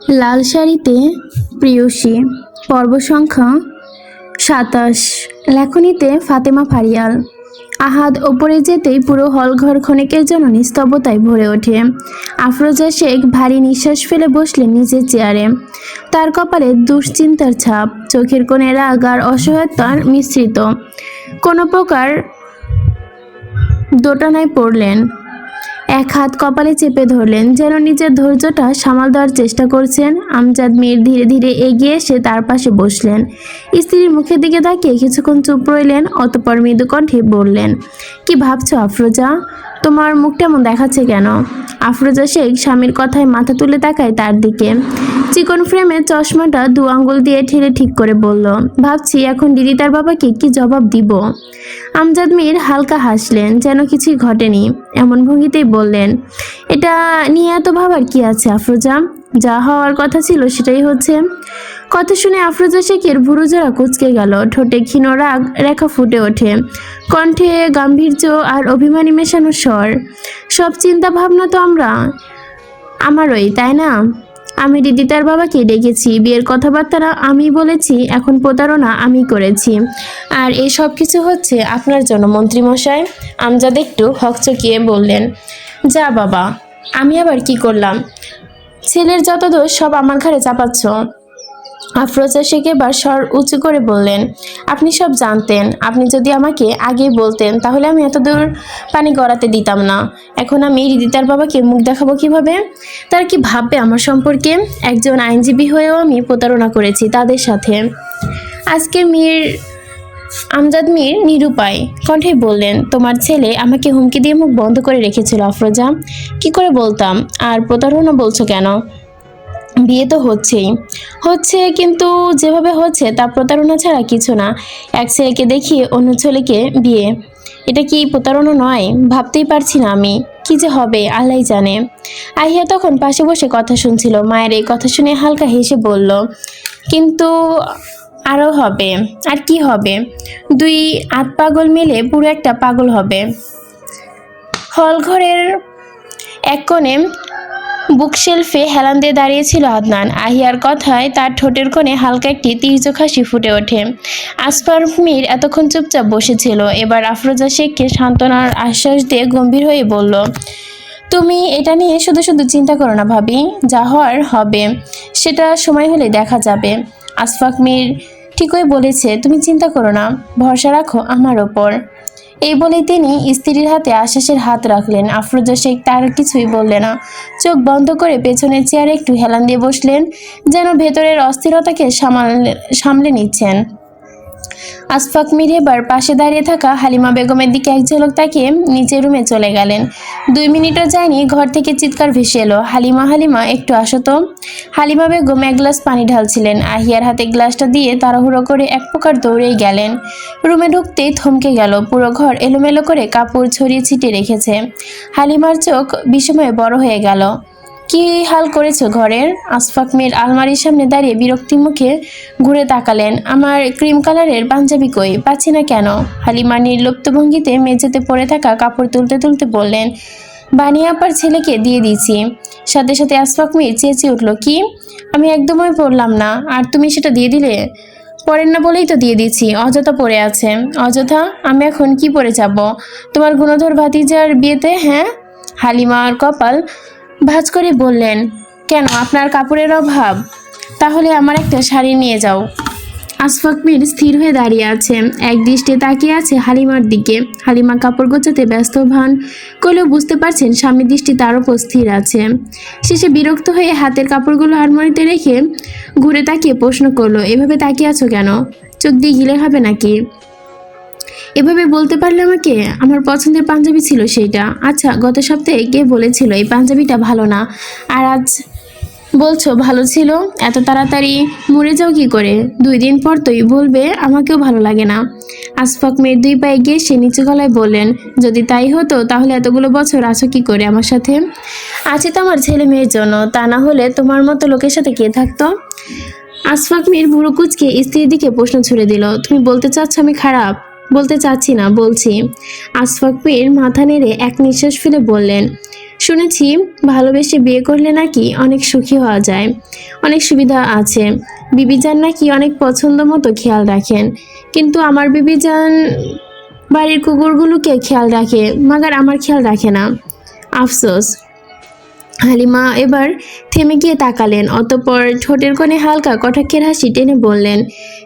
লাল শাড়িতে প্রিয়সী। পর্ব সংখ্যা সাতাশ। লেখনীতে ফাতেমা ফারিয়াল। আহাদ ওপরে যেতেই পুরো হলঘর ক্ষণিকের জন্য নিস্তব্ধতায় ভরে ওঠে। আফরোজা শেখ ভারী নিঃশ্বাস ফেলে বসলেন নিজের চেয়ারে। তার কপালে দুশ্চিন্তার ছাপ। চোখের কোণে রাগ আর অসহায়তার মিশ্রিত। কোনো প্রকার দোটানায় পড়লেন। এক হাত কপালে চেপে ধরলেন, যেন নিজের ধৈর্যটা সামাল দেওয়ার চেষ্টা করছেন। আমজাদ মেয়ের ধীরে ধীরে এগিয়ে এসে তার পাশে বসলেন। স্ত্রীর মুখের দিকে তাকিয়ে কিছুক্ষণ চুপ রইলেন, অতপর মৃদুকণ্ঠে বললেন, কি ভাবছ আফরোজা? তোমার মুখ এমন দেখাচ্ছে কেন? আফরোজা শেখ স্বামীর কথায় মাথা তুলে তাকায় তার দিকে। চিকন ফ্রেমের চশমাটা দু আঙ্গুল দিয়ে ঠেলে ঠিক করে বলল, ভাবছি এখন দিদি তার বাবাকে কি জবাব দিব? আমজাদ মীর হালকা হাসলেন, যেন কিছুই ঘটেনি। এমন ভঙ্গিতেই বললেন, এটা নিয়ে এত ভাবার কি আছে আফরোজা? যা হওয়ার কথা ছিল সেটাই হচ্ছে। কথা শুনে আফরোজা শেখের ভুরুজোড়া কুচকে গেল, ঠোঁটে ক্ষীণ রাগ, রেখা ফুটে ওঠে। কণ্ঠে গাম্ভীর্য আর অভিমানী মেশানো স্বর, সব চিন্তা ভাবনা তো আমরা, আমারই, তাই না? আমি দিদিতার বাবাকে ডেকেছি, বিয়ের কথাবার্তা আমি বলেছি, এখন প্রতারণা আমি করেছি। আর এই সব কিছু হচ্ছে আপনার জন্য, মন্ত্রীমশাই। আমজাদ একটু হকচকিয়ে বললেন, যা বাবা, আমি আবার কি করলাম? ছেলের যত দোষ, সব আমার ঘরে চাপাচ্ছ। আফরোজা শেখ এবার স্বর উঁচু করে বললেন, আপনি সব জানতেন। আপনি যদি আমাকে আগেই বলতেন, তাহলে আমি এত দূর পানি গড়াতে দিতাম না। এখন আমি রিদিতার বাবাকে মুখ দেখাবো কীভাবে? তার কি ভাববে আমার সম্পর্কে? একজন আইনজীবী হয়েও আমি প্রতারণা করেছি তাদের সাথে। আজকে মির আমজাদ মির নিরুপায় কণ্ঠে বললেন, তোমার ছেলে আমাকে হুমকি দিয়ে মুখ বন্ধ করে রেখেছিল আফরোজা। কি করে বলতাম? আর প্রতারণা বলছো কেন? বিয়ে তো হচ্ছেই। হচ্ছে কিন্তু যেভাবে হচ্ছে তা প্রতারণা ছাড়া কিছু না। এক ছেলেকে দেখিয়ে অন্য ছেলেকে বিয়ে। এটা কি প্রতারণা নয়? ভাবতেই পারছি না আমি। কি যে হবে আল্লাহ জানে। আহিয়া তখন পাশে বসে কথা শুনছিল। মায়ের এই কথা শুনে হালকা হেসে বলল, কিন্তু আরও হবে। আর কি হবে? দুই আত পাগল মিলে পুরো একটা পাগল হবে। হল ঘরের এক কোণে বুকশেলফে হেলান দিয়ে দাঁড়িয়েছিল আদনান। আহিয়ার কথায় তার ঠোঁটের কোণে হালকা একটি তীর্যক হাসি ফুটে ওঠে। আসফার মির এতক্ষণ চুপচাপ বসেছিল। এবার আফরোজা শেখকে সান্ত্বনার আশ্বাস দিয়ে গম্ভীর হয়ে বলল, তুমি এটা নিয়ে শুধু শুধু চিন্তা করো না ভাবি, যা হওয়ার হবে। সেটা সময় হলে দেখা যাবে। আসফাক মির ঠিকই বলেছে, তুমি চিন্তা করো না, ভরসা রাখো আমার ওপর। এই বলে তিনি স্ত্রীর হাতে আশ্বাসের হাত রাখলেন। আফরোজা শেখ তার কিছুই বললেন না। চোখ বন্ধ করে পেছনের চেয়ারে একটু হেলান দিয়ে বসলেন, যেন ভেতরের অস্থিরতাকে সামাল সামলে নিচ্ছেন। আসফাক মির এবার পাশে দাঁড়িয়ে থাকা হালিমা বেগমের দিকে এক ঝলক তাকিয়ে নিচের রুমে চলে গেলেন। দুই মিনিটও যায়নি, ঘর থেকে চিৎকার ভেসে এলো। হালিমা হালিমা, একটু আসো তো। হালিমা বেগম এক গ্লাস পানি ঢালছিলেন। আহিয়ার হাতে গ্লাসটা দিয়ে তাড়াহুড়ো করে এক প্রকার দৌড়েই গেলেন। রুমে ঢুকতেই থমকে গেল। পুরো ঘর এলোমেলো করে কাপড় ছড়িয়ে ছিটিয়ে রেখেছে। হালিমার চোখ বিষময়ে বড় হয়ে গেল। কি হাল করেছ ঘরের? আসফাক মেয়ের আলমারির সামনে দাঁড়িয়ে বিরক্তি মুখে ঘুরে তাকালেন। আমার ক্রিম কালারের পাঞ্জাবি কই? পাচ্ছি না কেন? হালিমা নির্লুপ্ত ভঙ্গিতে মেঝেতে পড়ে থাকা কাপড় তুলতে তুলতে বললেন, বানিয়া আপার ছেলেকে দিয়ে দিয়েছি। সাথে সাথে আসফাক মেয়ে চেঁচিয়ে উঠল, কি? আমি একদমই পড়লাম না। আর তুমি সেটা দিয়ে দিলে? পড়েন না বলেই তো দিয়ে দিচ্ছি অযথা পড়ে আছে। অযথা? আমি এখন কি পরে যাব? তোমার গুণধর ভাতিজার বিয়েতে হ্যাঁ? হালিমার কপাল ভাঁজ করে বললেন, কেন? আপনার কাপড়ের অভাব। তাহলে আমার একটা শাড়ি নিয়ে যাও। আসফাক মীর স্থির হয়ে দাঁড়িয়ে আছে। এক দৃষ্টে তাকিয়ে আছে হালিমার দিকে। হালিমা কাপড় গোছাতে ব্যস্ত ভান করলেও বুঝতে পারছেন স্বামী দৃষ্টি তার উপর স্থির আছে। শেষে বিরক্ত হয়ে হাতের কাপড়গুলো আলমারিতে রেখে ঘুরে তাকিয়ে প্রশ্ন করল, এভাবে তাকিয়ে আছো কেন? চোখ দিয়ে গিলে হবে নাকি? এভাবে বলতে পারলে আমাকে? আমার পছন্দের পাঞ্জাবি ছিল সেইটা। আচ্ছা গত সপ্তাহে কে বলেছিল এই পাঞ্জাবিটা ভালো না? আর আজ বলছো, ভালো ছিল? এত তাড়াতাড়ি মরে যাও কি করে? দুই দিন পর তোই বলবে, আমাকেও ভালো লাগে না। আসফাক মেয়ের দুই পায়ে গিয়ে সে নিচু গলায় বললেন, যদি তাই হতো, তাহলে এতগুলো বছর আছো কি করে আমার সাথে? আছে তো আমার ছেলে মেয়ের জন্য, তা না হলে তোমার মতো লোকের সাথে কে থাকতো? আসফাক মির বুড়ো কুচকে স্ত্রীর দিকে প্রশ্ন ছুড়ে দিল, তুমি বলতে চাচ্ছ আমি খারাপ? বলতে চাচ্ছি না, বলছি। আসফাক মির মাথা নেড়ে এক নিঃশ্বাস ফেলে বললেন, শুনেছি ভালোবেসে বিয়ে করলে নাকি অনেক সুখী হওয়া যায়। অনেক সুবিধা আছে। বিবিজান নাকি অনেক পছন্দ মতো খেয়াল রাখেন। কিন্তু আমার বিবিজান বাড়ির কুকুরগুলোকে খেয়াল রাখে, মাগার আমার খেয়াল রাখে না। আফসোস। হালিমা এবার থেমে গিয়ে তাকালেন, অতপর ঠোঁটের কোণে হালকা কটাক্ষের হাসি টেনে বললেন,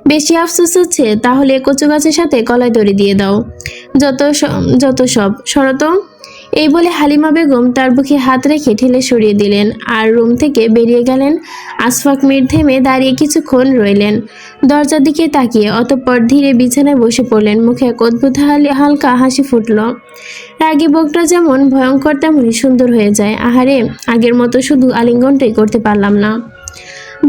বেশি আফসোস হচ্ছে, তাহলে কচু গাছের সাথে কলায় দড়ি দিয়ে দাও। যত যত সব শরত এই বলে হালিমা বেগম তার বুকে হাত রেখে ঠেলে সরিয়ে দিলেন আর রুম থেকে বেরিয়ে গেলেন। আসফাক মির থেমে দাঁড়িয়ে কিছুক্ষণ রইলেন। দরজার দিকে তাকিয়ে অতঃপর ধীরে বিছানায় বসে পড়লেন। মুখে এক অদ্ভুত হাল- হালকা হাসি ফুটল। রাগী বকটা যেমন ভয়ঙ্কর, তেমনই সুন্দর হয়ে যায়। আহারে, আগের মতো শুধু আলিঙ্গনটাই করতে পারলাম না।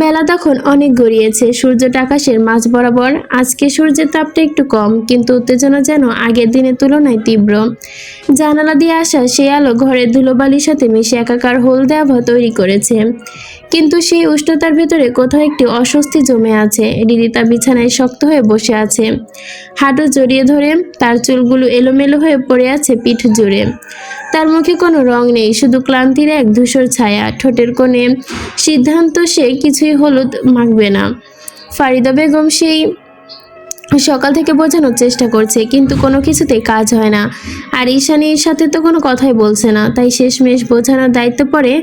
বেলা তখন অনেক গড়িয়েছে। সূর্যটা আকাশের মাঝ বরাবর আজকে সূর্যের তাপটা একটু কম, কিন্তু উত্তেজনা যেন আগের দিনের তুলনায় তীব্র। জানালা দিয়ে আসা সেই আলো ঘরের ধুলোবালির সাথে মিশে একাকার হলদে আবহাওয়া তৈরি করেছে। কিন্তু সেই উষ্ণতার ভেতরে কোথাও একটি অস্বস্তি জমে আছে। রিদিতা বিছানায় শক্ত হয়ে বসে আছে। হাঁটু জড়িয়ে ধরে তার চুলগুলো এলোমেলো হয়ে পড়ে আছে পিঠ জুড়ে। তার মুখে কোনো রং নেই, শুধু ক্লান্তির এক ধূসর ছায়া। ঠোঁটের কোণে সিদ্ধান্ত সে কিছুই হলুদ মাখবে না। ফারিদা বেগম সেই সকাল থেকে বোঝানোর চেষ্টা করছে, কিন্তু কোনো কিছুতে কাজ হয় না। আর ঈশানীর সাথে তো কোনো কথাই বলছে না। তাই শেষমেশ বোঝানোর দায়িত্ব পড়ে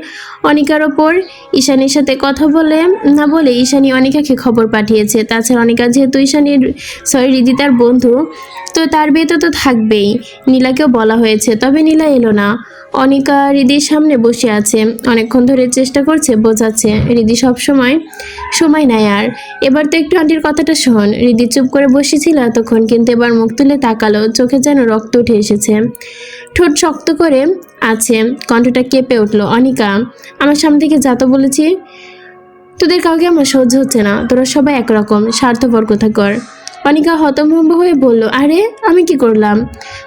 অনিকার ওপর। ঈশানীর সাথে কথা বলে, না বলে ঈশানী অনিকাকে খবর পাঠিয়েছে। তাছাড়া অনিকা যেহেতু ঈশানীর সরি রিদিতার বন্ধু, তো তার বিয়ে তো তো থাকবেই। নীলাকেও বলা হয়েছে, তবে নীলা এলো না। অনিকা রিদির সামনে বসে আছে। অনেকক্ষণ ধরে চেষ্টা করছে, বোঝাচ্ছে। রিদি সব সময় সময় নেয় আর। এবার তো একটু আন্টির কথাটা শোন। রিদি চুপ করে বসেছিল এতক্ষণ, কিন্তু এবার মুখ তুলে তাকালো, চোখে যেন রক্ত উঠে এসেছে। ঠোঁট শক্ত করে আছে, কণ্ঠটা কেঁপে উঠল, অনিকা, আমার সামনে থেকে যা তো বলেছি, তোদের কাউকে আমার সহ্য হচ্ছে না, তোরা সবাই একরকম, স্বার্থপর কথা কর অনিকা হতভম্ব হয়ে বলল, আরে, আমি কি করলাম?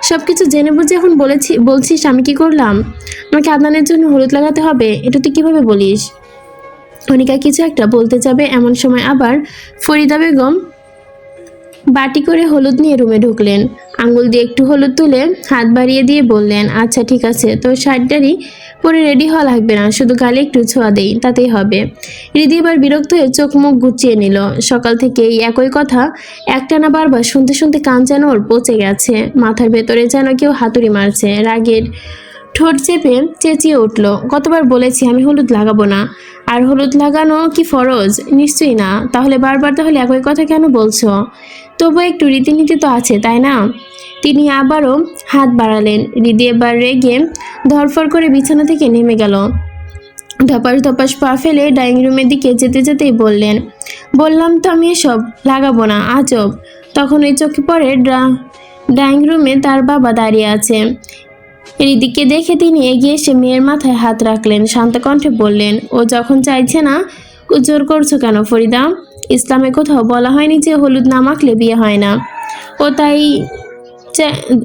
সব কিছু জেনে বুঝে এখন বলেছি, বলছিস আমি কি করলাম? আমাকে আদনানের জন্য হলুদ লাগাতে হবে, এটা তুই কীভাবে বলিস? অনিকা কিছু একটা বলতে যাবে, এমন সময় আবার ফরিদা বেগম বাটি করে হলুদ নিয়ে রুমে ঢুকলেন। আঙ্গুল দিয়ে একটু হলুদ তুলে হাত বাড়িয়ে দিয়ে বললেন আচ্ছা ঠিক আছে, তোর শার্টটারই পরে রেডি হওয়া লাগবে না, শুধু গালে একটু ছোঁয়া দেই, তাতেই হবে। রিদি এবার বিরক্ত হয়ে চোখ মুখ গুছিয়ে নিল। সকাল থেকে এই একই কথা একটানা বারবার শুনতে শুনতে কান যেন ওর পচে গেছে। মাথার ভেতরে যেন কেউ হাতুড়ি মারছে। রাগের ঠোঁট চেপে চেঁচিয়ে উঠল কতবার বলেছি আমি হলুদ লাগাবো না। আর হলুদ লাগানো কি ফরজ? নিশ্চয়ই না। তাহলে বারবার তাহলে একই কথা কেন বলছো? তবু একটু রীতিনীতি তো আছে, তাই না? তিনি আবারও হাত বাড়ালেন। রিদি এবার রেগে ধরফর করে বিছানা থেকে নেমে গেল। ধপাস ধপাস পা ফেলে ডাইনিং রুমের দিকে যেতে যেতেই বললেন, বললাম তো আমি এসব, লাগাবো না, আজব। তখন ওই চোখে পড়ে ডাইনিং রুমে তার বাবা দাঁড়িয়ে আছে। রিদিকে দেখে তিনি এগিয়ে এসে মেয়ের মাথায় হাত রাখলেন, শান্ত কণ্ঠে বললেন, ও যখন চাইছে না, জোর করছ কেন ফরিদা? ইসলামে কোথাও বলা হয়নি যে হলুদ না মাখলে বিয়ে হয় না। ও তাই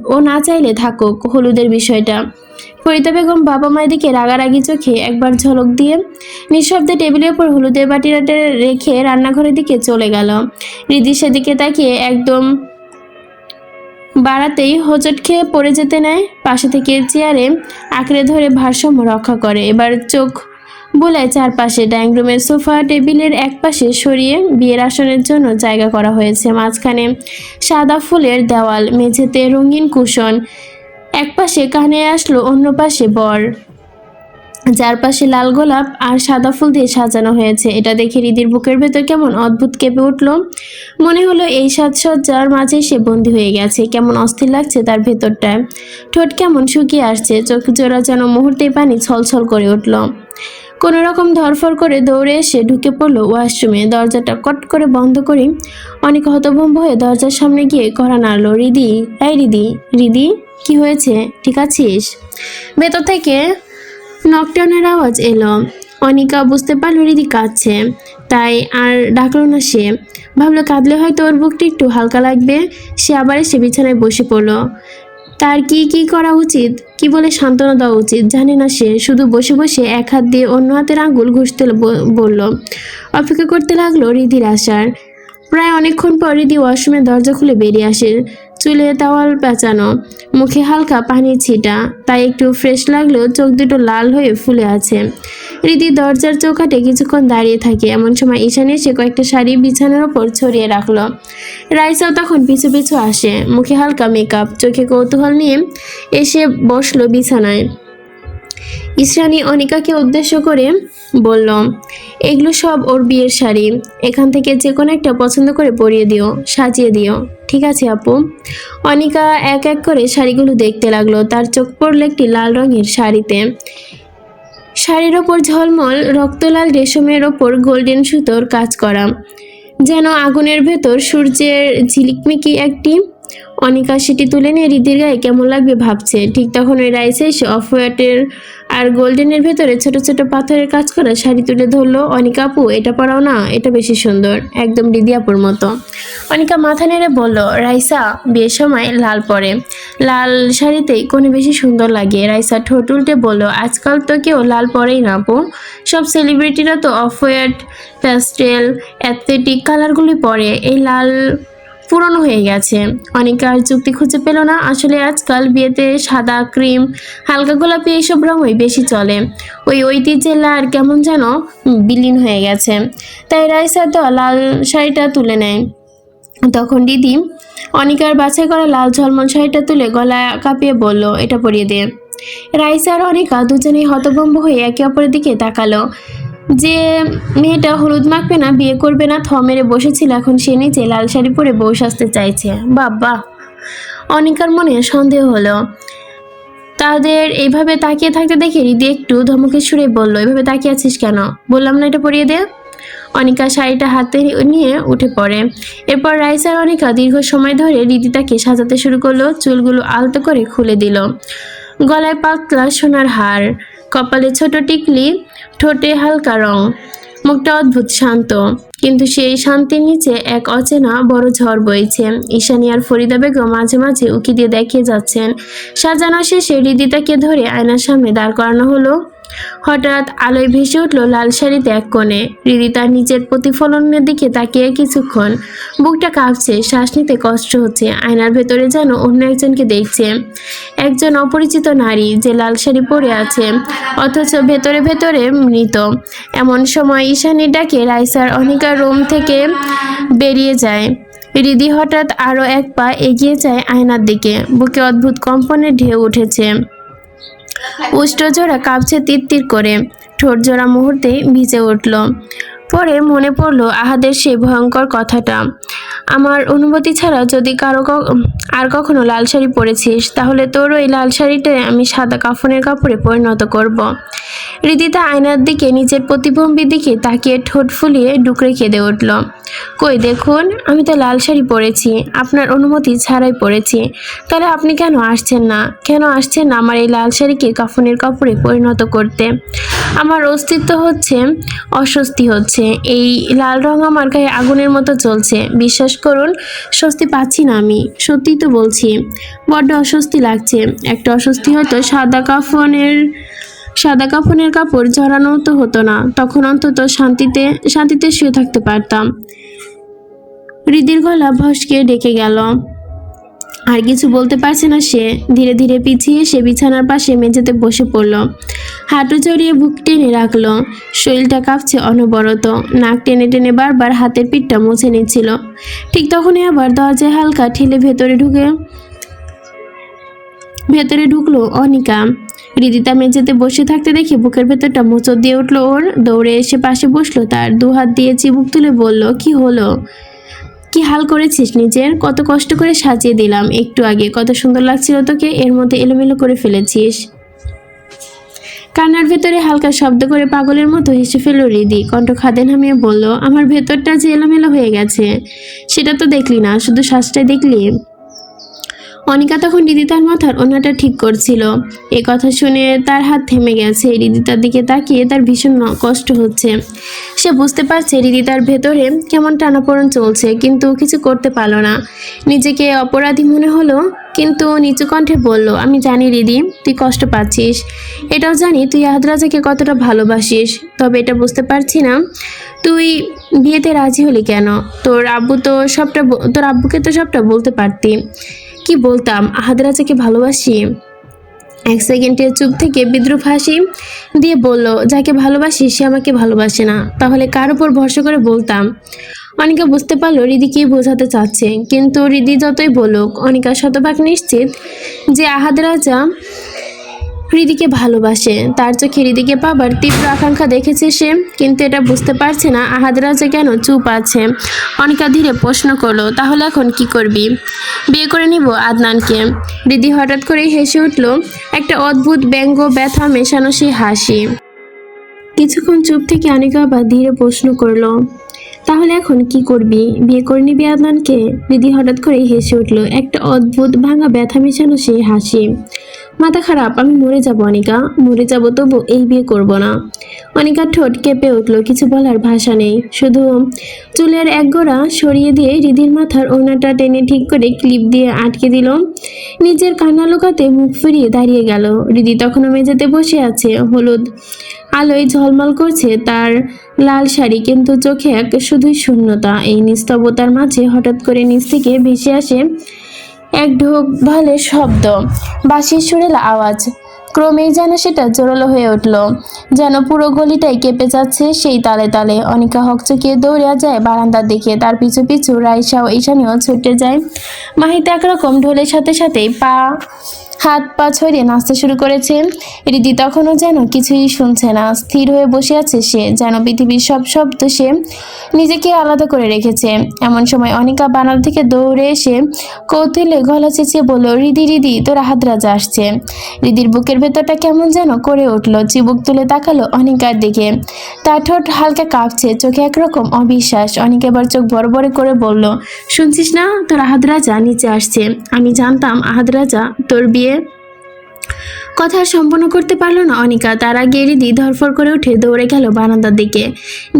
ও না চাইলে থাকুক হলুদের বিষয়টা। ফরিদা বেগম বাবা মায়ের দিকে রাগারাগি চোখে একবার ঝলক দিয়ে নিঃশব্দে টেবিলের উপর হলুদের বাটিটা রেখে রান্নাঘরের দিকে চলে গেল। রিদি সেদিকে তাকিয়ে একদম বাড়াতেই হোঁচট খেয়ে পড়ে যেতে নেয়। পাশে থেকে চেয়ারে আঁকড়ে ধরে ভারসাম্য রক্ষা করে। এবার চোখ বোলায় চারপাশে ডাইনিং রুমের সোফা, টেবিলের এক পাশে সরিয়ে বিয়ের আসনের জন্য জায়গা করা হয়েছে। মাঝখানে সাদা ফুলের দেওয়াল, মেঝেতে রঙিন কুশন এক পাশে কানে আসলো, অন্য পাশে বর। যার পাশে লাল গোলাপ আর সাদা ফুল দিয়ে সাজানো হয়েছে। এটা দেখে রিদির বুকের ভেতর কেমন অদ্ভুত কেঁপে উঠল। মনে হলো এই সাজসজ্জার মাঝে সে বন্দী হয়ে গেছে। কেমন অস্থির লাগছে তার ভেতরটায়। ঠোঁট কেমন শুকিয়ে আসছে। চোখ জোড়া যেন মুহূর্তে পানি ছলছল করে উঠল। কোনো রকম ধরফর করে দৌড়ে এসে ঢুকে পড়ল ওয়াশরুমে। দরজাটা কট করে বন্ধ করে অনেক হতভম্ব হয়ে দরজার সামনে গিয়ে কড়া নাড়লো, রিদি, এই রিদি রিদি, কি হয়েছে? ঠিক আছিস? ভেতর থেকে নকটাউনের আওয়াজ এলো। অনিকা বুঝতে পারল রিদি কাঁদছে, তাই আর ডাকলো না সে। ভাবলো, কাঁদলে হয়তো ওর বুকটা একটু হালকা লাগবে। সে আবার এসে বিছানায় বসে পড়ল। তার কি কি করা উচিত? কি বলে সান্ত্বনা দেওয়া উচিত? জানে না সে। শুধু বসে বসে এক হাত দিয়ে অন্য হাতের আঙ্গুল ঘুষতে বলল। অপেক্ষা করতে লাগল রিদির আসার প্রায় অনেকক্ষণ পর রিদি ওয়াশরুমের দরজা খুলে বেরিয়ে আসে। চুলে তাওয়াল পেঁচানো, মুখে হালকা পানির ছিটা, তাই একটু ফ্রেশ লাগলেও চোখ দুটো লাল হয়ে ফুলে আছে। রিদি দরজার চৌকাটে কিছুক্ষণ দাঁড়িয়ে থাকে। এমন সময় ঈশান এসে কয়েকটা শাড়ি বিছানার ওপর ছড়িয়ে রাখল। রাইসাও তখন পিছু পিছু আসে। মুখে হালকা মেকআপ চোখে কৌতূহল নিয়ে এসে বসল বিছানায়। ইসরানি অনিকাকে উদ্দেশ্য করে বলল, এগুলো সব ওর বিয়ের শাড়ি। এখান থেকে যে কোনো একটা পছন্দ করে পরিয়ে দিও, সাজিয়ে দিও। ঠিক আছে, আপু? অনিকা এক এক করে শাড়িগুলো দেখতে লাগল। তার চোখ পড়ল একটি লাল রঙের শাড়িতে। শাড়ির ওপর ঝলমল, রক্তলাল রেশমের ওপর গোল্ডেন সুতোর কাজ করা। যেন আগুনের ভেতর সূর্যের ঝিলিকমিকি একটি অনিকা সেটি তুলে নিয়ে রিদির গায়ে কেমন লাগবে ভাবছে। ঠিক তখন ওই রাইসে এসে অফ হোয়াইটের আর গোল্ডেনের ভেতরে ছোট ছোট পাথরের কাজ করা শাড়ি তুলে ধরলো, অনিকা আপু, এটা পরাও না, এটা বেশি সুন্দর। একদম রিদি আপুর মতো। অনিকা মাথা নেড়ে বলল, রাইসা, বিয়ের সময় লাল পরে। লাল শাড়িতেই কোনো বেশি সুন্দর লাগে? রাইসা ঠোঁট উল্টে বলল, আজকাল তো কেউ লাল পরেই না আপু। সব সেলিব্রিটিরা তো অফ হোয়াইট, প্যাস্টেল অ্যাথলেটিক কালারগুলি পরে। এই লাল পুরনো হয়ে গেছে। অনেকে আর যুক্তি খুঁজে পেল না। আসলে আজকাল বিয়েতে সাদা ক্রিম, হালকা গোলাপি এইসব রঙই বেশি চলে। ওই ঐতিহ্যের লাল কেমন যেন বিলীন হয়ে গেছে। তাই রাইসা তো লাল শাড়িটা তুলে নেয়। তখন দিদি অনিকার বাছাই করা লাল ঝলমল শাড়িটা তুলে গলা কাঁপিয়ে বলল, এটা পরিয়ে দে। রাইসা আর অনিকা দুজনেই হতভম্ব হয়ে একে অপরের দিকে তাকালো। যে মেয়েটা হলুদ মাখবে না, বিয়ে করবে না থ মেরে বসেছিল, এখন সে নিচে লাল শাড়ি পরে বউ সাজতে চাইছে। বাবা, অনিকার মনে সন্দেহ হলো। তাদের এইভাবে তাকিয়ে থাকতে দেখে রিদি একটু ধমকে সুরে বলল, এভাবে তাকিয়ে আছিস কেন? বললাম না এটা পরিয়ে দে। অনিকা শাড়িটা হাতে নিয়ে উঠে পড়ে। এরপর রাইস আর অনিকা দীর্ঘ সময় ধরে রিদি তাকে সাজাতে শুরু করল, চুলগুলো আলতো করে খুলে দিল। গলায় পাতলা সোনার হার, কপালে ছোট টিকলি ঠোঁটে হালকা রং। মুখটা অদ্ভুত শান্ত, কিন্তু সেই শান্তির নিচে এক অচেনা বড় ঝড় বইছে। ঈশানিয়ার ফরিদা বেগম মাঝে মাঝে উকি দিয়ে দেখিয়ে যাচ্ছেন। সাজানো শেষে রিদিতাকে ধরে আয়নার সামনে দাঁড় করানো হলো। হঠাৎ আলোয় ভেসে উঠল লাল শাড়িতে এক কোণে। রিদি তার নিজের প্রতিফলনের দিকে তাকিয়ে কিছুক্ষণ। বুকটা কাঁপছে, শ্বাস নিতে কষ্ট হচ্ছে, আয়নার ভেতরে যেন অন্য একজনকে দেখছে। একজন অপরিচিত নারী যে লাল শাড়ি পরে আছে, অথচ ভেতরে ভেতরে মৃত। এমন সময় ঈশানীর ডাকে, রাইসার অনিকা রুম থেকে বেরিয়ে যায়। রিদি হঠাৎ আরও এক পা এগিয়ে যায় আয়নার দিকে। বুকে অদ্ভুত কম্পনের ঢেউ উঠেছে। উষ্ট্রজোড়া কাঁপছে তিত্তির করে। ঠোঁট জোড়া মুহূর্তে ভিজে উঠল। পরে মনে পড়ল আহাদের সেই ভয়ঙ্কর কথাটা। আমার অনুমতি ছাড়া যদি কারও আর কখনো লাল শাড়ি পরেছিস, তাহলে তোর ওই লাল শাড়িটা আমি সাদা কাফনের কাপড়ে পরিণত করব। রীতিতা আয়নার দিকে নিজের প্রতিবম্বীর দিকে তাকিয়ে ঠোঁট ফুলিয়ে ডুকরে কেঁদে উঠল। কই দেখুন, আমি তো লাল শাড়ি পরেছি, আপনার অনুমতি ছাড়াই পরেছি। তাহলে আপনি কেন আসছেন না? কেন আসছেন না আমার এই লাল শাড়িকে কাফনের কাপড়ে পরিণত করতে? আমার অস্তিত্ব হচ্ছে অস্বস্তি হচ্ছে। এই লাল রং আমার গায়ে আগুনের মতো চলছে। বিশ্বাস করুন, স্বস্তি পাচ্ছি না আমি। সত্যিই তো বলছি, বড্ড অস্বস্তি লাগছে। একটা অস্বস্তি হতো সাদা কাফনের সাদা কাফনের কাপড় ঝরানো তো হতো না। তখন অন্তত শান্তিতে শান্তিতে শুয়ে থাকতে পারতাম। হৃদির গলা ভসকে ডেকে গেল। আর কিছু বলতে পারছে না সে। ধীরে ধীরে পিছিয়ে সে বিছানার পাশে মেঝেতে বসে পড়ল। হাঁটু চড়িয়ে বুক টেনে রাখল। শরীরটা কাঁপছে অনবরত। নাক টেনে টেনে বারবার হাতের পিঠটা মুছে নিচ্ছিল। ঠিক তখনই আবার দরজায় হালকা ঠেলে ভেতরে ঢুকে ভেতরে ঢুকলো অনিকা। হৃদিতা মেঝেতে বসে থাকতে দেখে বুকের ভেতরটা মোচড় দিয়ে উঠল ওর। দৌড়ে এসে পাশে বসল তার। দু হাত দিয়ে চিবুক তুলে বলল, কি হলো? কি হাল করেছিস নিজের? কত কষ্ট করে সাজিয়ে দিলাম। একটু আগে কত সুন্দর লাগছিল তোকে, এর মধ্যে এলোমেলো করে ফেলেছিস। কান্নার ভেতরে হালকা শব্দ করে পাগলের মতো হেসে ফেলল রিদি। কণ্ঠ খাদে নামিয়ে বলল, আমার ভেতরটা যে এলোমেলো হয়ে গেছে, সেটা তো দেখলি না, শুধু শ্বাসটাই দেখলি? অনিকা তখন রিদিতার মাথার ওনাটা ঠিক করছিল। এ কথা শুনে তার হাত থেমে গেছে। রিদিতার দিকে তাকিয়ে তার ভীষণ কষ্ট হচ্ছে। সে বুঝতে পারছে রিদিতার ভেতরে কেমন টানাপোড়ন চলছে, কিন্তু কিছু করতে পারল না। নিজেকে অপরাধী মনে হলো, কিন্তু নিচু কণ্ঠে বলল, আমি জানি রিদি, তুই কষ্ট পাচ্ছিস। এটাও জানি তুই আহাদ রাজাকে কতটা ভালোবাসিস, তবে এটা বুঝতে পারছি না। তুই বিয়েতে রাজি হলি কেন? তোর আব্বু তো সবটা তোর আব্বুকে তো সবটা বলতে পারতি। কি বলতাম আহাদ রাজাকে ভালোবাসি? এক সেকেন্ডের চুপ থেকে বিদ্রুপ হাসি দিয়ে বলল, যাকে ভালোবাসি, সে আমাকে ভালোবাসে না। তাহলে কার উপর ভরসা করে বলতাম? অনিকা বুঝতে পারল রিদিকেই বোঝাতে চাচ্ছে, কিন্তু রিদি যতই বলুক, অনিকা শতভাগ নিশ্চিত যে আহাদ রাজা হৃদিকে ভালোবাসে। তার চোখে হৃদিকে পাবার তীব্র আকাঙ্ক্ষা দেখেছে সে, কিন্তু এটা বুঝতে পারছে না আহাদ রাজা কেন চুপ আছে। অনিকা ধীরে প্রশ্ন করল, তাহলে এখন কি করবি? বিয়ে করে নিব আদনানকে। হৃদি হঠাৎ করে হেসে উঠল, একটা অদ্ভুত ব্যঙ্গ, ব্যথা, মেশানো সেই হাসি। কিছুক্ষণ চুপ থেকে অনিকা আবার ধীরে প্রশ্ন করল, তাহলে এখন কি করবি? বিয়ে করে নিবি আদনানকে? দিদি হঠাৎ করে হেসে উঠল, একটা অদ্ভুত, ভাঙা, ব্যথা, মেশানো সেই হাসি। মাথা খারাপ, আমি মরে যাব, অনিকা। মরে যাব তবু এই বিয়ে করব না। অনিকার ঠোঁট কেঁপে উঠল, কিছু বলার ভাষা নেই। শুধু চুলের এক গোড়া সরিয়ে দিয়ে রিধির মাথার ওনাটা টেনে ঠিক করে ক্লিপ দিয়ে আটকে দিল। নিজের কান্না লোকাতে মুখ ফিরিয়ে দাঁড়িয়ে গেল। রিদি তখনও মেঝেতে বসে আছে, হলুদ আলোয় ঝলমল করছে তার লাল শাড়ি, কিন্তু চোখে এক শুধুই শূন্যতা। এই নিস্তবতার মাঝে হঠাৎ করে নিচ থেকে ভেসে আসে এক ঢোক ঢালের শব্দ। বাঁশির সুরেল আওয়াজ। ক্রমেই যেন সেটা জোরালো হয়ে উঠল। যেন পুরো গলিটাই কেঁপে যাচ্ছে সেই তালে তালে। অনিকা হকচকিয়ে দৌড়ে যায় বারান্দার দিকে। তার পিছু পিছু রাইসা ও ঈশানিও ছুটে যায়। মাহিতে একরকম ঢোলের সাথে সাথেই পা হাত পা ছড়িয়ে নাচতে শুরু করেছে। রিদি তখনও যেন কিছুই শুনছে না। স্থির হয়ে বসে আছে সে, যেন পৃথিবীর সব শব্দ সে নিজেকে আলাদা করে রেখেছে। এমন সময় অনিকা বানার থেকে দৌড়ে এসে কৌতূহলে গলা চেঁচিয়ে বলল, রিদি রিদি, তোর হাত রাজা আসছে। রিদির বুকের ভেতরটা কেমন যেন করে উঠল। চিবুক তুলে তাকালো অনিকার দিকে। তার ঠোঁট হালকা কাঁপছে, চোখে একরকম অবিশ্বাস। অনেক এবার চোখ বড় বড় করে বলল, শুনছিস না? তোর আহাদ রাজা নিচে আসছে। আমি জানতাম আহাদ রাজা তোর বিয়ে কথা সম্পন্ন করতে পারল না অনিকা। তার আগে রিদি ধরফর করে উঠে দৌড়ে গেল বারান্দার দিকে।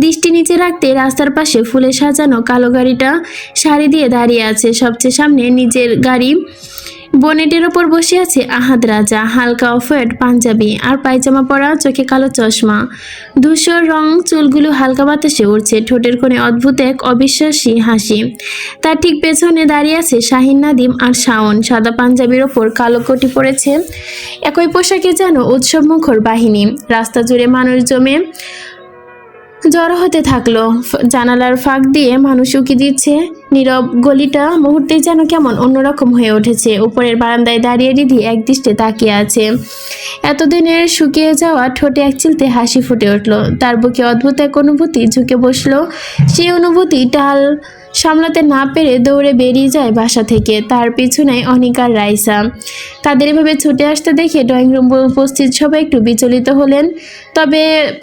দৃষ্টি নিচে রাখতে রাস্তার পাশে ফুলে সাজানো কালো গাড়িটা সারি দিয়ে দাঁড়িয়ে আছে। সবচেয়ে সামনে নিজের গাড়ি বনেটের ওপর বসে আছে আহাদ রাজা, হালকা অফয়েট পাঞ্জাবি আর পায়জামা পরা চোখে কালো চশমা। ধূসর রং চুলগুলো হালকা বাতাসে উড়ছে, ঠোঁটের কোণে অদ্ভুত এক অবিশ্বাসী হাসি। তার ঠিক পেছনে দাঁড়িয়ে আছে শাহিন, নাদিম আর শাওন। সাদা পাঞ্জাবির ওপর কালো কোটি পরেছে একই পোশাকে যেন উৎসব মুখর বাহিনী। রাস্তা জুড়ে মানুষ জমে জড়ো হতে থাকল। জানালার ফাঁক দিয়ে মানুষ উকি দিচ্ছে। নীরব গলিটা মুহূর্তেই যেন কেমন অন্যরকম হয়ে উঠেছে। উপরের বারান্দায় দাঁড়িয়ে রিধি একদৃষ্টে তাকিয়ে আছে। এতদিনের শুকিয়ে যাওয়া ঠোঁটে এক চিলতে হাসি ফুটে উঠল। তার বুকে অদ্ভুত এক অনুভূতি ঝুঁকে বসল। সেই অনুভূতি টাল সামলাতে না পেরে দৌড়ে বেরিয়ে যায় বাসা থেকে। তার পিছনে অনিকার রাইসা। তাদের এভাবে ছুটে আসতে দেখে ড্রয়িং রুম উপস্থিত সবাই একটু বিচলিত হলেন। তবে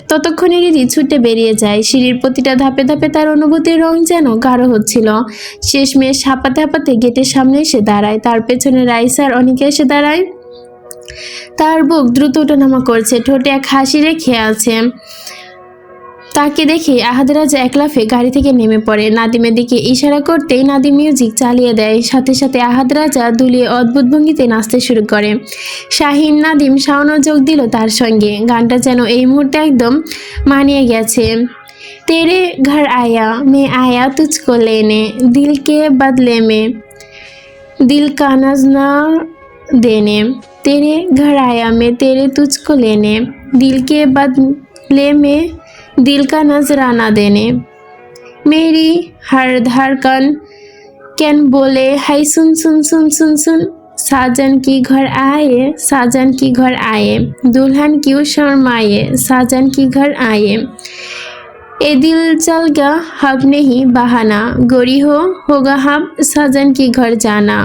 ততক্ষণে রিদি ছুটে বেরিয়ে যায়। সিঁড়ির প্রতিটা ধাপে ধাপে তার অনুভূতির রং যেন গাঢ় হচ্ছিল। শেষমেশ হাঁপাতে হাঁপাতে গেটের সামনে এসে দাঁড়ায়। তার পেছনে রাইসার অনেকে এসে দাঁড়ায়। তার বুক দ্রুত ওঠানামা করছে। ঠোঁটে এক হাসি রেখে আছে। তাকে দেখে আহাদ রাজা একলাফে গাড়ি থেকে নেমে পড়ে। নাদিমের দিকে ইশারা করতেই নাদিম মিউজিক চালিয়ে দেয়। সাথে সাথে আহাদ রাজা দুলিয়ে অদ্ভুত ভঙ্গিতে নাচতে শুরু করে। শাহিন, নাদিম শাওনও যোগ দিল তার সঙ্গে। গানটা যেন এই মুহূর্তে একদম মানিয়ে গেছে। तेरे घर आया मैं आया तुझको लेने दिल के बदले में दिल का नज ना देने तेरे घर आया मैं तेरे तुझको लेने दिल के बदले में दिल का नजराना देने मेरी हर धड़कन कैन बोले है सुन सुन सुन सुन सुन साजन की घर आए साजन की घर आए दुल्हन क्यों शर्माए साजन की घर आए ए दिल चल गया हब नहीं बहाना गोरी हो होगा हब साजन की घर जाना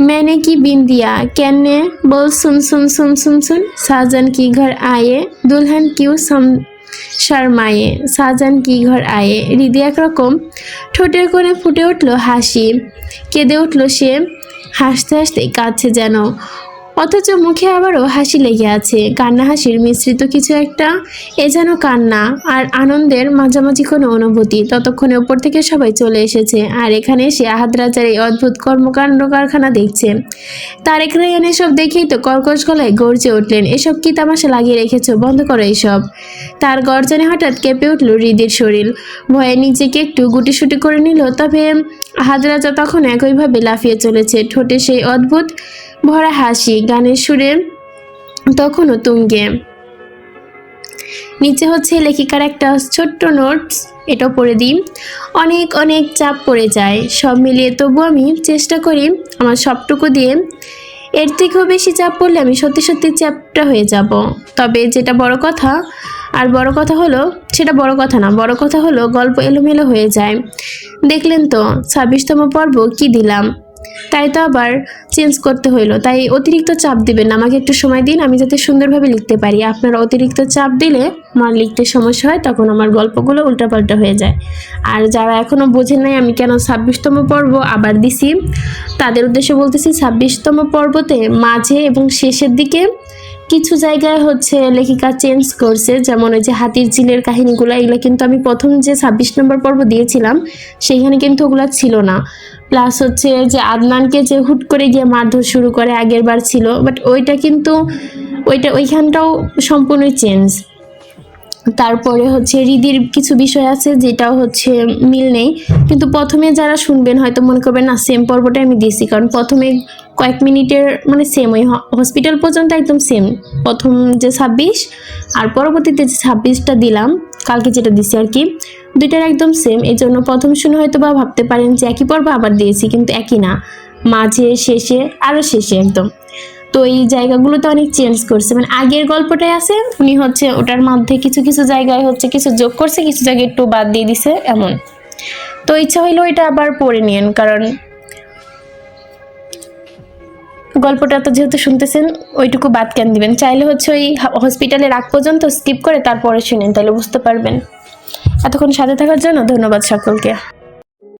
मैंने की बिन दिया कैने बोल सुन सुन सुन सुन सुन साजन की घर आए दुल्हन क्यों सम শর্মায়ে সাজান কি ঘর আয়ে হৃদি একরকম ঠোঁটের কোণে ফুটে উঠল হাসি কেঁদে উঠল সে হাসতে হাসতে কাঁদছে যেন অথচ মুখে আবারও হাসি লেগে আছে। কান্না হাসির মিশ্রিত কিছু একটা, এ যেন কান্না আর আনন্দের মাঝামাঝি কোনো অনুভূতি ততক্ষণে উপর থেকে সবাই চলে এসেছে আর এখানে এসে আহাদ রাজার এই অদ্ভুত কর্মকাণ্ড কারখানা দেখছে। তারেক রায়ান এসব দেখেই তো কর্কশ গলায় গর্জে উঠলেন, এসব কি তামাশা লাগিয়ে রেখেছো? বন্ধ করো এইসব তার গর্জনে হঠাৎ কেঁপে উঠল হৃদির শরীর। ভয়ে নিজেকে একটু গুটিসুটি করে নিল, তবে আহাদ রাজা তখন একইভাবে লাফিয়ে চলেছে। ঠোঁটে সেই অদ্ভুত ভরা হাসি, গানের সুরে তখনও তুঙ্গে। নিচে হচ্ছে লেখিকার একটা ছোট্ট নোটস এটা পড়ে দিই। অনেক অনেক চাপ পড়ে যায়, সব মিলিয়ে তবু আমি চেষ্টা করি আমার সবটুকু দিয়ে। এর থেকেও বেশি চাপ পড়লে আমি সত্যি সত্যি চ্যাপটা হয়ে যাব। তবে যেটা বড় কথা, আর বড় কথা হলো, সেটা বড় কথা না, বড় কথা হলো গল্প এলোমেলো হয়ে যায়। দেখলেন তো, ছাব্বিশতম পর্ব কি দিলাম? তাই তো আবার চেঞ্জ করতে হইল। তাই অতিরিক্ত চাপ দিবেন আমাকে একটু সময় দিন, আমি যাতে সুন্দরভাবে লিখতে পারি। আপনারা অতিরিক্ত চাপ দিলে আমার লিখতে সমস্যা হয়, তখন আমার গল্পগুলো উল্টাপাল্টা হয়ে যায়। আর যারা এখনও বোঝেন নাই আমি কেন ছাব্বিশতম পর্ব আবার দিছি, তাদের উদ্দেশ্যে বলতেছি ছাব্বিশতম পর্বতে মাঝে এবং শেষের দিকে কিছু জায়গায় হচ্ছে লেখিকা চেঞ্জ করছে। যেমন ওই যে হাতির চিলের কাহিনীগুলো, এগুলো কিন্তু আমি প্রথম যে ছাব্বিশ নম্বর পর্ব দিয়েছিলাম, সেইখানে কিন্তু ওগুলো ছিল না। প্লাস হচ্ছে যে আদনানকে যে হুট করে গিয়ে মারধর শুরু করে আগের বার ছিল বাট ওইটা কিন্তু ওইটা ওইখানটাও সম্পূর্ণই চেঞ্জ তারপরে হচ্ছে হৃদির কিছু বিষয় আছে যেটাও হচ্ছে মিল নেই, কিন্তু প্রথমে যারা শুনবেন হয়তো মনে করবেন, না সেম পর্বটাই আমি দিয়েছি। কারণ প্রথমে কয়েক মিনিটের মানে সেম ওই হসপিটাল পর্যন্ত একদম সেম প্রথম যে ছাব্বিশ, আর পরবর্তীতে যে ছাব্বিশটা দিলাম, কালকে যেটা দিছি আর কি দুইটার একদম সেম এই জন্য প্রথম শুনে হয়তো বা ভাবতে পারেন যে একই পর্ব আবার দিয়েছি, কিন্তু একই না। মাঝে, শেষে আরও শেষে একদম। তো এই জায়গাগুলোতে অনেক চেঞ্জ করছে। মানে আগের গল্পটাই আছে, উনি হচ্ছে ওটার মধ্যে কিছু কিছু জায়গায় হচ্ছে কিছু যোগ করছে, কিছু জায়গায় একটু বাদ দিয়ে দিছে, এমন। তো ইচ্ছা হইল এটা আবার পড়ে নিন কারণ গল্পটা তো যেহেতু শুনতেছেন, ওইটুকু বাদ কেন দিবেন? চাইলে হচ্ছে ওই হসপিটালের আগ পর্যন্ত স্কিপ করে তারপরে শুনেন তাহলে বুঝতে পারবেন। এতক্ষণ সাথে থাকার জন্য ধন্যবাদ সকলকে।